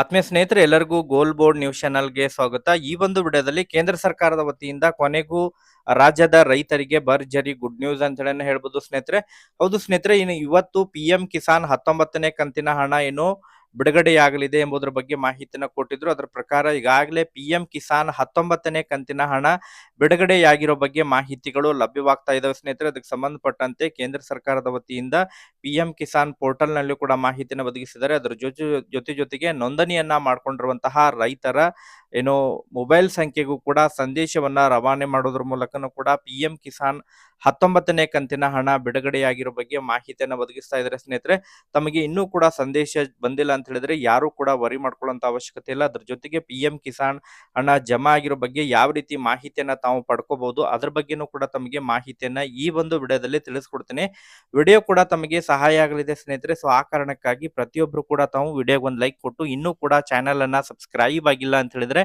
ಆತ್ಮೀಯ ಸ್ನೇಹಿತರೆ, ಎಲ್ಲರಿಗೂ ಗೋಲ್ ಬೋರ್ಡ್ ನ್ಯೂಸ್ ಚಾನಲ್ಗೆ ಸ್ವಾಗತ. ಈ ಒಂದು ವಿಡಿಯೋದಲ್ಲಿ ಕೇಂದ್ರ ಸರ್ಕಾರದ ವತಿಯಿಂದ ಕೊನೆಗೂ ರಾಜ್ಯದ ರೈತರಿಗೆ ಭರ್ಜರಿ ಗುಡ್ ನ್ಯೂಸ್ ಅಂತ ಹೇಳಿ ಹೇಳ್ಬೋದು ಸ್ನೇಹಿತರೆ. ಹೌದು ಸ್ನೇಹಿತರೆ, ಇನ್ನು ಇವತ್ತು ಪಿ ಎಂ ಕಿಸಾನ್ ಹತ್ತೊಂಬತ್ತನೇ ಕಂತಿನ ಹಣ ಏನು? ಬಿಡುಗಡೆಯಾಗಲಿದೆ ಎಂಬುದರ ಬಗ್ಗೆ ಮಾಹಿತಿನ ಕೊಟ್ಟಿದ್ರು. ಅದರ ಪ್ರಕಾರ ಈಗಾಗಲೇ ಪಿ ಎಂ ಕಿಸಾನ್ ಹತ್ತೊಂಬತ್ತನೇ ಕಂತಿನ ಹಣ ಬಿಡುಗಡೆಯಾಗಿರೋ ಬಗ್ಗೆ ಮಾಹಿತಿಗಳು ಲಭ್ಯವಾಗ್ತಾ ಇದಾವೆ ಸ್ನೇಹಿತರೆ. ಅದಕ್ಕೆ ಸಂಬಂಧಪಟ್ಟಂತೆ ಕೇಂದ್ರ ಸರ್ಕಾರದ ವತಿಯಿಂದ ಪಿ ಎಂ ಕಿಸಾನ್ ಪೋರ್ಟಲ್ನಲ್ಲಿ ಕೂಡ ಮಾಹಿತಿಯನ್ನು ಒದಗಿಸಿದ್ದಾರೆ. ಅದರ ಜೊತೆ ಜೊತೆ ಜೊತೆಗೆ ನೋಂದಣಿಯನ್ನ ಮಾಡಿಕೊಂಡಿರುವಂತಹ ರೈತರ ಏನು ಮೊಬೈಲ್ ಸಂಖ್ಯೆಗೂ ಕೂಡ ಸಂದೇಶವನ್ನ ರವಾನೆ ಮಾಡೋದ್ರ ಮೂಲಕನೂ ಕೂಡ ಪಿ ಎಂ ಕಿಸಾನ್ ಹತ್ತೊಂಬತ್ತನೇ ಕಂತಿನ ಹಣ ಬಿಡುಗಡೆಯಾಗಿರೋ ಬಗ್ಗೆ ಮಾಹಿತಿಯನ್ನು ಒದಗಿಸ್ತಾ ಇದ್ದಾರೆ ಸ್ನೇಹಿತರೆ. ತಮಗೆ ಇನ್ನೂ ಕೂಡ ಸಂದೇಶ ಬಂದಿಲ್ಲ ಅಂತ ಹೇಳಿದ್ರೆ ಯಾರು ಕೂಡ ವರಿ ಮಾಡ್ಕೊಳ್ಳುವಂತ ಅವಶ್ಯಕತೆ ಇಲ್ಲ. ಅದ್ರ ಜೊತೆಗೆ ಪಿ ಕಿಸಾನ್ ಹಣ ಜಮಾ ಆಗಿರೋ ಬಗ್ಗೆ ಯಾವ ರೀತಿ ಮಾಹಿತಿಯನ್ನ ತಾವು ಪಡ್ಕೋಬಹುದು, ಅದ್ರ ಬಗ್ಗೆನೂ ಕೂಡ ತಮಗೆ ಮಾಹಿತಿಯನ್ನ ಈ ಒಂದು ವಿಡಿಯೋದಲ್ಲಿ ತಿಳಿಸ್ಕೊಡ್ತೀನಿ. ವಿಡಿಯೋ ಕೂಡ ತಮಗೆ ಸಹಾಯ ಆಗಲಿದೆ ಸ್ನೇಹಿತರೆ. ಸೊ ಆ ಕಾರಣಕ್ಕಾಗಿ ಪ್ರತಿಯೊಬ್ರು ಕೂಡ ತಾವು ವಿಡಿಯೋಗೆ ಒಂದು ಲೈಕ್ ಕೊಟ್ಟು ಇನ್ನೂ ಕೂಡ ಚಾನೆಲ್ ಅನ್ನ ಸಬ್ಸ್ಕ್ರೈಬ್ ಆಗಿಲ್ಲ ಅಂತ ಹೇಳಿದ್ರೆ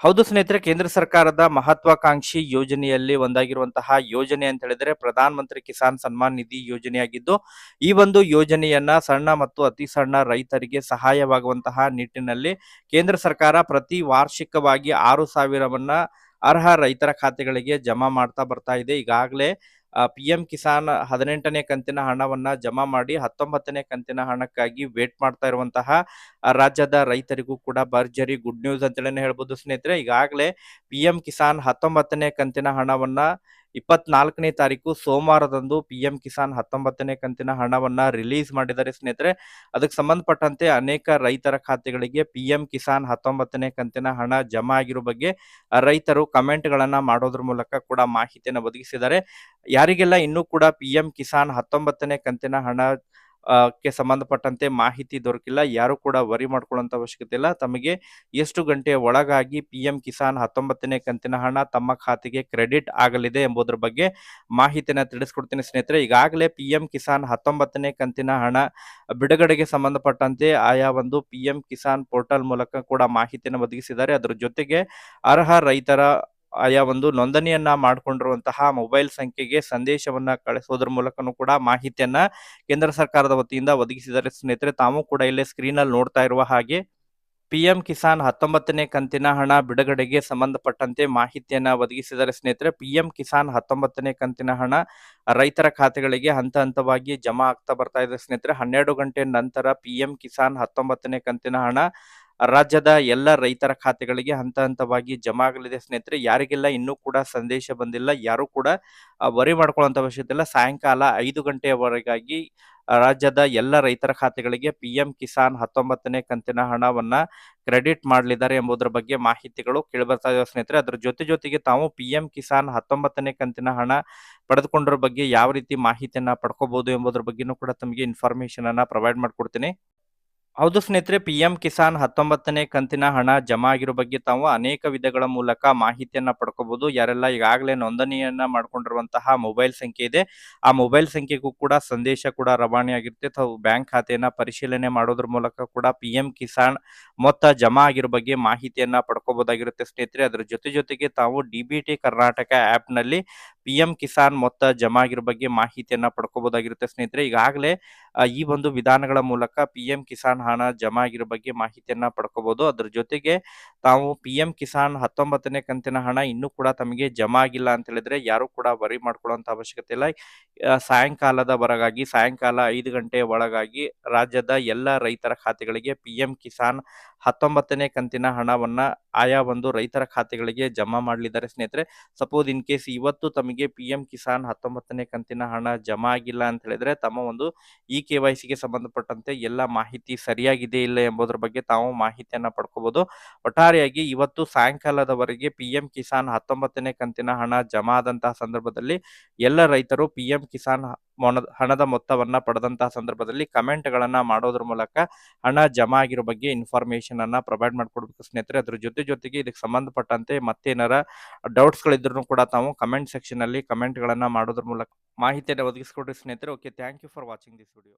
ಹೌದು ಸ್ನೇಹಿತರೆ, ಕೇಂದ್ರ ಸರ್ಕಾರದ ಮಹತ್ವಾಕಾಂಕ್ಷಿ ಯೋಜನೆಯಲ್ಲಿ ಒಂದಾಗಿರುವಂತಹ ಯೋಜನೆ ಅಂತ ಹೇಳಿದ್ರೆ ಪ್ರಧಾನ ಮಂತ್ರಿ ಕಿಸಾನ್ ಸನ್ಮಾನ್ ನಿಧಿ ಯೋಜನೆಯಾಗಿದ್ದು, ಈ ಒಂದು ಯೋಜನೆಯನ್ನ ಸಣ್ಣ ಮತ್ತು ಅತಿ ಸಣ್ಣ ರೈತರಿಗೆ ಸಹಾಯವಾಗುವಂತಹ ನಿಟ್ಟಿನಲ್ಲಿ ಕೇಂದ್ರ ಸರ್ಕಾರ ಪ್ರತಿ ವಾರ್ಷಿಕವಾಗಿ ಆರು ಸಾವಿರವನ್ನ ಅರ್ಹ ರೈತರ ಖಾತೆಗಳಿಗೆ ಜಮಾ ಮಾಡ್ತಾ ಬರ್ತಾ ಇದೆ. ಈಗಾಗಲೇ ಪಿ ಎಂ ಕಿಸಾನ್ ಹದಿನೆಂಟನೇ ಕಂತಿನ ಹಣವನ್ನ ಜಮಾ ಮಾಡಿ ಹತ್ತೊಂಬತ್ತನೇ ಕಂತಿನ ಹಣಕ್ಕಾಗಿ ವೇಟ್ ಮಾಡ್ತಾ ಇರುವಂತಹ ರಾಜ್ಯದ ರೈತರಿಗೂ ಕೂಡ ಭರ್ಜರಿ ಗುಡ್ ನ್ಯೂಸ್ ಅಂತೇಳಿ ಹೇಳ್ಬೋದು ಸ್ನೇಹಿತರೆ. ಈಗಾಗಲೇ ಪಿ ಎಂ ಕಿಸಾನ್ ಹತ್ತೊಂಬತ್ತನೇ ಕಂತಿನ ಹಣವನ್ನ ಇಪ್ಪತ್ನಾಲ್ಕನೇ ತಾರೀಕು ಸೋಮವಾರದಂದು ಪಿ ಎಂ ಕಿಸಾನ್ ಹತ್ತೊಂಬತ್ತನೇ ಕಂತಿನ ಹಣವನ್ನ ರಿಲೀಸ್ ಮಾಡಿದ್ದಾರೆ ಸ್ನೇಹಿತರೆ. ಅದಕ್ಕೆ ಸಂಬಂಧಪಟ್ಟಂತೆ ಅನೇಕ ರೈತರ ಖಾತೆಗಳಿಗೆ ಪಿ ಎಂ ಕಿಸಾನ್ ಹತ್ತೊಂಬತ್ತನೇ ಕಂತಿನ ಹಣ ಜಮಾ ಆಗಿರೋ ಬಗ್ಗೆ ರೈತರು ಕಮೆಂಟ್ ಗಳನ್ನ ಮಾಡೋದ್ರ ಮೂಲಕ ಕೂಡ ಮಾಹಿತಿಯನ್ನು ಒದಗಿಸಿದ್ದಾರೆ. ಯಾರಿಗೆಲ್ಲ ಇನ್ನೂ ಕೂಡ ಪಿ ಎಂ ಕಿಸಾನ್ ಹತ್ತೊಂಬತ್ತನೇ ಕಂತಿನ ಹಣ ಕ್ಕೆ ಸಂಬಂಧಪಟ್ಟಂತೆ ಮಾಹಿತಿ ದೊರಕಿಲ್ಲ. ಯಾರು ಕೂಡ ವರಿ ಮಾಡ್ಕೊಳ್ಳುವಂತ ಅವಶ್ಯಕತೆ ಇಲ್ಲ. ತಮಗೆ ಎಷ್ಟು ಗಂಟೆಯ ಒಳಗಾಗಿ ಪಿ ಎಂ ಕಿಸಾನ್ ಹತ್ತೊಂಬತ್ತನೇ ಕಂತಿನ ಹಣ ತಮ್ಮ ಖಾತೆಗೆ ಕ್ರೆಡಿಟ್ ಆಗಲಿದೆ ಎಂಬುದರ ಬಗ್ಗೆ ಮಾಹಿತಿನ ತಿಳಿಸ್ಕೊಡ್ತೀನಿ ಸ್ನೇಹಿತರೆ. ಈಗಾಗಲೇ ಪಿ ಕಿಸಾನ್ ಹತ್ತೊಂಬತ್ತನೇ ಕಂತಿನ ಹಣ ಬಿಡುಗಡೆಗೆ ಸಂಬಂಧಪಟ್ಟಂತೆ ಆಯಾ ಒಂದು ಪಿ ಕಿಸಾನ್ ಪೋರ್ಟಲ್ ಮೂಲಕ ಕೂಡ ಮಾಹಿತಿಯನ್ನು ಒದಗಿಸಿದ್ದಾರೆ. ಅದರ ಜೊತೆಗೆ ಅರ್ಹ ರೈತರ ಆಯಾ ಒಂದು ನೋಂದಣಿಯನ್ನ ಮಾಡಿಕೊಂಡಿರುವಂತಹ ಮೊಬೈಲ್ ಸಂಖ್ಯೆಗೆ ಸಂದೇಶವನ್ನ ಕಳಿಸೋದ್ರ ಮೂಲಕನೂ ಕೂಡ ಮಾಹಿತಿಯನ್ನ ಕೇಂದ್ರ ಸರ್ಕಾರದ ವತಿಯಿಂದ ಒದಗಿಸಿದರೆ ಸ್ನೇಹಿತರೆ, ತಾವು ಕೂಡ ಇಲ್ಲೇ ಸ್ಕ್ರೀನ್ ಅಲ್ಲಿ ನೋಡ್ತಾ ಇರುವ ಹಾಗೆ ಪಿಎಂ ಕಿಸಾನ್ ಹತ್ತೊಂಬತ್ತನೇ ಕಂತಿನ ಹಣ ಬಿಡುಗಡೆಗೆ ಸಂಬಂಧಪಟ್ಟಂತೆ ಮಾಹಿತಿಯನ್ನ ಒದಗಿಸಿದರೆ ಸ್ನೇಹಿತರೆ ಪಿಎಂ ಕಿಸಾನ್ ಹತ್ತೊಂಬತ್ತನೇ ಕಂತಿನ ಹಣ ರೈತರ ಖಾತೆಗಳಿಗೆ ಹಂತ ಹಂತವಾಗಿ ಜಮಾ ಆಗ್ತಾ ಬರ್ತಾ ಇದೆ. ಸ್ನೇಹಿತರೆ, ಹನ್ನೆರಡು ಗಂಟೆ ನಂತರ ಪಿಎಂ ಕಿಸಾನ್ ಹತ್ತೊಂಬತ್ತನೇ ಕಂತಿನ ಹಣ ರಾಜ್ಯದ ಎಲ್ಲ ರೈತರ ಖಾತೆಗಳಿಗೆ ಹಂತ ಹಂತವಾಗಿ ಜಮಾ ಆಗಲಿದೆ ಸ್ನೇಹಿತರೆ. ಯಾರಿಗೆಲ್ಲ ಇನ್ನೂ ಕೂಡ ಸಂದೇಶ ಬಂದಿಲ್ಲ, ಯಾರು ಕೂಡ ವರಿ ಮಾಡ್ಕೊಳ್ಳುವಂತ ಅವಶ್ಯಕತೆ ಇಲ್ಲ. ಸಾಯಂಕಾಲ ಐದು ಗಂಟೆಯವರೆಗಾಗಿ ರಾಜ್ಯದ ಎಲ್ಲ ರೈತರ ಖಾತೆಗಳಿಗೆ ಪಿ ಎಂ ಕಿಸಾನ್ ಹತ್ತೊಂಬತ್ತನೇ ಕಂತಿನ ಹಣವನ್ನ ಕ್ರೆಡಿಟ್ ಮಾಡಲಿದ್ದಾರೆ ಎಂಬುದರ ಬಗ್ಗೆ ಮಾಹಿತಿಗಳು ಕೇಳಿಬರ್ತಾ ಇದಾವೆ ಸ್ನೇಹಿತರೆ. ಅದರ ಜೊತೆ ಜೊತೆಗೆ ತಾವು ಪಿ ಎಂ ಕಿಸಾನ್ ಹತ್ತೊಂಬತ್ತನೇ ಕಂತಿನ ಹಣ ಪಡೆದುಕೊಂಡ್ರ ಬಗ್ಗೆ ಯಾವ ರೀತಿ ಮಾಹಿತಿಯನ್ನ ಪಡ್ಕೋಬಹುದು ಎಂಬುದರ ಬಗ್ಗೆನೂ ಕೂಡ ತಮಗೆ ಇನ್ಫಾರ್ಮೇಶನ್ ಅನ್ನ ಪ್ರೊವೈಡ್ ಮಾಡ್ಕೊಡ್ತೀನಿ. ಹೌದು ಸ್ನೇಹಿತರೆ ಪಿ ಎಂ ಕಿಸಾನ್ ಹತ್ತೊಂಬತ್ತನೇ ಕಂತಿನ ಹಣ ಜಮಾ ಆಗಿರೋ ಬಗ್ಗೆ ತಾವು ಅನೇಕ ವಿಧಗಳ ಮೂಲಕ ಮಾಹಿತಿಯನ್ನ ಪಡ್ಕೋಬಹುದು ಯಾರೆಲ್ಲ ಈಗಾಗಲೇ ನೋಂದಣಿಯನ್ನ ಮಾಡ್ಕೊಂಡಿರುವಂತಹ ಮೊಬೈಲ್ ಸಂಖ್ಯೆ ಇದೆ, ಆ ಮೊಬೈಲ್ ಸಂಖ್ಯೆಗೂ ಕೂಡ ಸಂದೇಶ ಕೂಡ ರವಾನೆ ಆಗಿರುತ್ತೆ. ತಾವು ಬ್ಯಾಂಕ್ ಖಾತೆಯನ್ನ ಪರಿಶೀಲನೆ ಮಾಡೋದ್ರ ಮೂಲಕ ಕೂಡ ಪಿ ಎಂ ಕಿಸಾನ್ ಮೊತ್ತ ಜಮಾ ಆಗಿರೋ ಬಗ್ಗೆ ಮಾಹಿತಿಯನ್ನ ಪಡ್ಕೋಬಹುದಾಗಿರುತ್ತೆ ಸ್ನೇಹಿತರೆ. ಅದ್ರ ಜೊತೆ ಜೊತೆಗೆ ತಾವು ಡಿ ಬಿ ಟಿ ಕರ್ನಾಟಕ ಆಪ್ನಲ್ಲಿ ಪಿ ಎಂ ಕಿಸಾನ್ ಮೊತ್ತ ಜಮಾ ಆಗಿರೋ ಬಗ್ಗೆ ಮಾಹಿತಿಯನ್ನ ಪಡ್ಕೋಬಹುದಾಗಿರುತ್ತೆ ಸ್ನೇಹಿತರೆ. ಈಗಾಗಲೇ ಈ ಒಂದು ವಿಧಾನಗಳ ಮೂಲಕ ಪಿ ಎಂ ಕಿಸಾನ್ ಹಣ ಜಮಾ ಆಗಿರೋ ಬಗ್ಗೆ ಮಾಹಿತಿಯನ್ನ ಪಡ್ಕೋಬಹುದು ಅದ್ರ ಜೊತೆಗೆ ತಾವು ಪಿ ಎಂ ಕಿಸಾನ್ ಹತ್ತೊಂಬತ್ತನೇ ಕಂತಿನ ಹಣ ಇನ್ನೂ ಕೂಡ ತಮಗೆ ಜಮಾ ಆಗಿಲ್ಲ ಅಂತ ಹೇಳಿದ್ರೆ ಯಾರು ಕೂಡ ವರಿ ಮಾಡ್ಕೊಳ್ಳುವಂತ ಅವಶ್ಯಕತೆ ಇಲ್ಲ. ಸಾಯಂಕಾಲದ ಹೊರಗಾಗಿ, ಸಾಯಂಕಾಲ ಐದು ಗಂಟೆ ಒಳಗಾಗಿ ರಾಜ್ಯದ ಎಲ್ಲ ರೈತರ ಖಾತೆಗಳಿಗೆ ಪಿ ಎಂ ಕಿಸಾನ್ ಹತ್ತೊಂಬತ್ತನೇ ಕಂತಿನ ಹಣವನ್ನ ಆಯಾ ಒಂದು ರೈತರ ಖಾತೆಗಳಿಗೆ ಜಮಾ ಮಾಡಲಿದ್ದಾರೆ. ಸ್ನೇಹಿತರೆ ಸಪೋಸ್ ಇನ್ ಕೇಸ್ ಇವತ್ತು ತಮಗೆ ಪಿ ಎಂ ಕಿಸಾನ್ ಹತ್ತೊಂಬತ್ತನೇ ಕಂತಿನ ಹಣ ಜಮಾ ಆಗಿಲ್ಲ ಅಂತ ಹೇಳಿದ್ರೆ ತಮ್ಮ ಒಂದು ಇ ಕೆ ವೈ ಸಿಗೆ ಸಂಬಂಧಪಟ್ಟಂತೆ ಎಲ್ಲ ಮಾಹಿತಿ ಸರಿಯಾಗಿದೆ ಇಲ್ಲ ಎಂಬುದರ ಬಗ್ಗೆ ತಾವು ಮಾಹಿತಿಯನ್ನ ಪಡ್ಕೋಬಹುದು ಒಟ್ಟಾರೆಯಾಗಿ ಇವತ್ತು ಸಾಯಂಕಾಲದವರೆಗೆ ಪಿ ಎಂ ಕಿಸಾನ್ ಹತ್ತೊಂಬತ್ತನೇ ಕಂತಿನ ಹಣ ಜಮಾ ಆದಂತಹ ಸಂದರ್ಭದಲ್ಲಿ ಎಲ್ಲ ರೈತರು ಪಿ ಎಂ ಕಿಸಾನ್ ಹಣದ ಮೊತ್ತವನ್ನ ಪಡೆದಂತಹ ಸಂದರ್ಭದಲ್ಲಿ ಕಮೆಂಟ್ ಗಳನ್ನ ಮಾಡೋದ್ರ ಮೂಲಕ ಹಣ ಜಮಾ ಆಗಿರೋ ಬಗ್ಗೆ ಇನ್ಫಾರ್ಮೇಶನ್ ಅನ್ನ ಪ್ರೊವೈಡ್ ಮಾಡ್ಕೊಡ್ಬೇಕು ಸ್ನೇಹಿತರೆ. ಅದ್ರ ಜೊತೆ ಜೊತೆಗೆ ಇದಕ್ಕೆ ಸಂಬಂಧಪಟ್ಟಂತೆ ಮತ್ತೇನಾರ ಡೌಟ್ಸ್ ಗಳಿದ್ರು ಕೂಡ ತಾವು ಕಮೆಂಟ್ ಸೆಕ್ಷನ್ ಅಲ್ಲಿ ಕಮೆಂಟ್ ಗಳನ್ನ ಮಾಡೋದ್ರ ಮೂಲಕ ಮಾಹಿತಿಯನ್ನು ಒದಗಿಸ್ಕೊಡ್ರಿ ಸ್ನೇಹಿತರೆ. Okay, thank you for watching this video.